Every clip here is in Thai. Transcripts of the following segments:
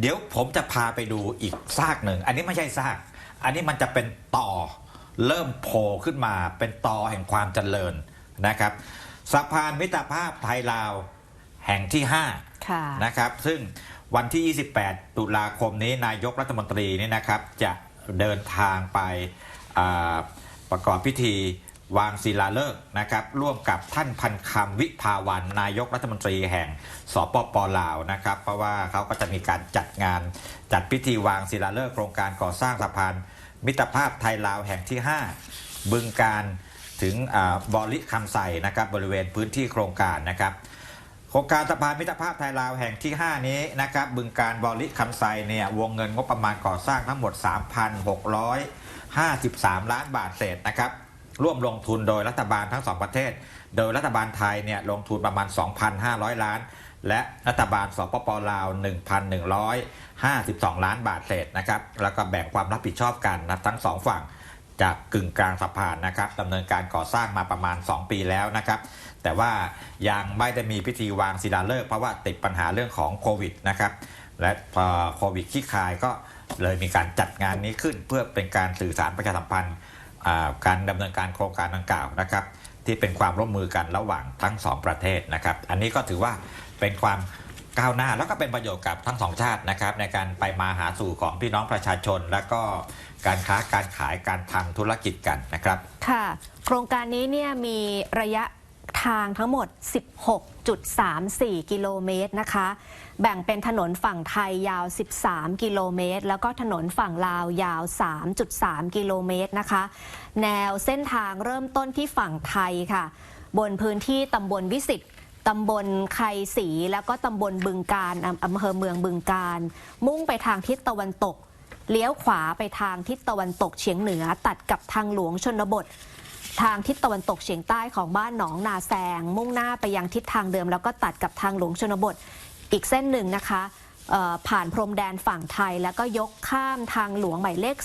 เดี๋ยวผมจะพาไปดูอีกซากหนึ่ง อันนี้ไม่ใช่ซาก อันนี้มันจะเป็นต่อเริ่มโผล่ขึ้นมาเป็นต่อแห่งความเจริญนะครับสะพานมิตรภาพไทยลาวแห่งที่5ค่ะนะครับ ซึ่งวันที่ 28 ตุลาคมนี้นายกรัฐมนตรีนี่นะครับ จะเดินทางไปอ่าประกอบพิธี วางศิลาฤกษ์นะครับร่วมกับท่านพันคำวิภาวันนายกรัฐมนตรีแห่งสปปลาวนะครับ เพราะว่าเขาก็จะมีการจัดงานจัดพิธีวางศิลาฤกษ์โครงการก่อสร้างสะพานมิตรภาพไทยลาวแห่งที่ 5 บึงการถึงบอริคำใส่นะครับบริเวณพื้นที่โครงการนะครับ โครงการสะพานมิตรภาพไทยลาวแห่งที่ 5 นี้นะครับบึงการบริคำไซเนี่ยวงเงินงบประมาณก่อสร้างทั้งหมด 3,653 ล้านบาทเศษนะครับ ร่วมลงทุนโดยรัฐบาลทั้งสองประเทศ โดยรัฐบาลไทยเนี่ยลงทุนประมาณ 2,500 ล้าน และรัฐบาลสปปลาว 1,152 ล้านบาทเศษนะครับ แล้วก็แบ่งความรับผิดชอบกันนะทั้งสองฝั่งจากกึ่งกลางสะพานนะครับดำเนินการก่อสร้างมาประมาณ 2 ปีแล้วนะครับ แต่ว่ายังไม่ได้มีพิธีวางศิลาฤกษ์เพราะว่าติดปัญหาเรื่องของโควิดนะครับ และพอโควิดขี้คายก็เลยมีการจัดงานนี้ขึ้นเพื่อเป็นการสื่อสารประชาสัมพันธ์ การดำเนินการโครงการดังกล่าวนะครับ ที่เป็นความร่วมมือกันระหว่างทั้งสองประเทศนะครับ อันนี้ก็ถือว่าเป็นความก้าวหน้าแล้วก็เป็นประโยชน์กับทั้งสองชาตินะครับ ในการไปมาหาสู่ของพี่น้องประชาชน และก็การค้าการขายการทำธุรกิจกันนะครับ ค่ะ โครงการนี้เนี่ยมีระยะ ทางทั้งหมด 16.34 กิโลเมตรนะคะ แบ่งเป็นถนนฝั่งไทยยาว 13 กิโลเมตร แล้วก็ถนนฝั่งลาวยาว 3.3 กิโลเมตรนะคะ แนวเส้นทางเริ่มต้นที่ฝั่งไทยค่ะ บนพื้นที่ตำบลวิสิตตำบลไครศรีแล้วก็ตำบลบึงการอำอำเภอเมืองบึงการ มุ่งไปทางทิศตะวันตก เลี้ยวขวาไปทางทิศตะวันตกเฉียงเหนือตัดกับทางหลวงชนบท ทางทิศตะวันตกเฉียงใต้ของบ้านหนองนาแซงมุ่งหน้าไปยังทิศทางเดิม แล้วก็ตัดกับทางหลวงชนบทอีกเส้นหนึ่งนะคะ ผ่านพรมแดนฝั่งไทย แล้วก็ยกข้ามทางหลวงหมายเลข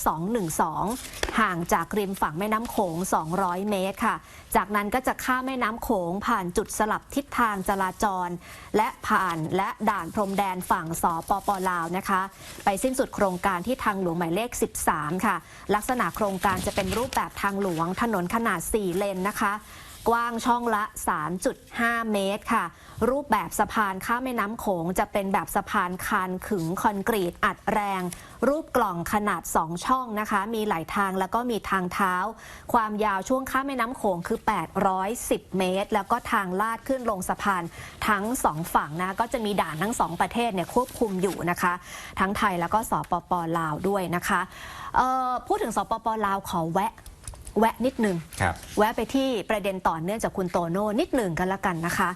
212 ห่างจากริมฝั่งแม่น้ำโขง 200 เมตรค่ะ จากนั้นก็จะข้ามแม่น้ำโขง ผ่านจุดสลับทิศทางจราจร และผ่านและด่านพรมแดนฝั่งสปปลาวนะคะ ไปสิ้นสุดโครงการที่ทางหลวงหมายเลข 13 ค่ะ ลักษณะโครงการจะเป็นรูปแบบทางหลวงถนนขนาด 4 เลนนะคะ กว้างช่องละ 3.5 เมตรค่ะ รูปแบบสะพานข้ามแม่น้ำโขงจะเป็นแบบสะพานคานขึงคอนกรีตอัดแรง รูปกล่องขนาด 2 ช่องนะคะ มีหลายทางแล้วก็มีทางเท้า ความยาวช่วงข้ามแม่น้ำโขงคือ 810 เมตร แล้วก็ทางลาดขึ้นลงสะพานทั้งสองฝั่งนะ ก็จะมีด่านทั้งสองประเทศเนี่ยควบคุมอยู่นะคะ ทั้งไทยแล้วก็สปปลาวด้วยนะคะพูดถึงสปปลาวขอแวะ แวะนิดนึงครับแวะไปที่ประเด็นต่อเนื่องจากคุณโตโน่นิดหนึ่งกันละกันนะคะ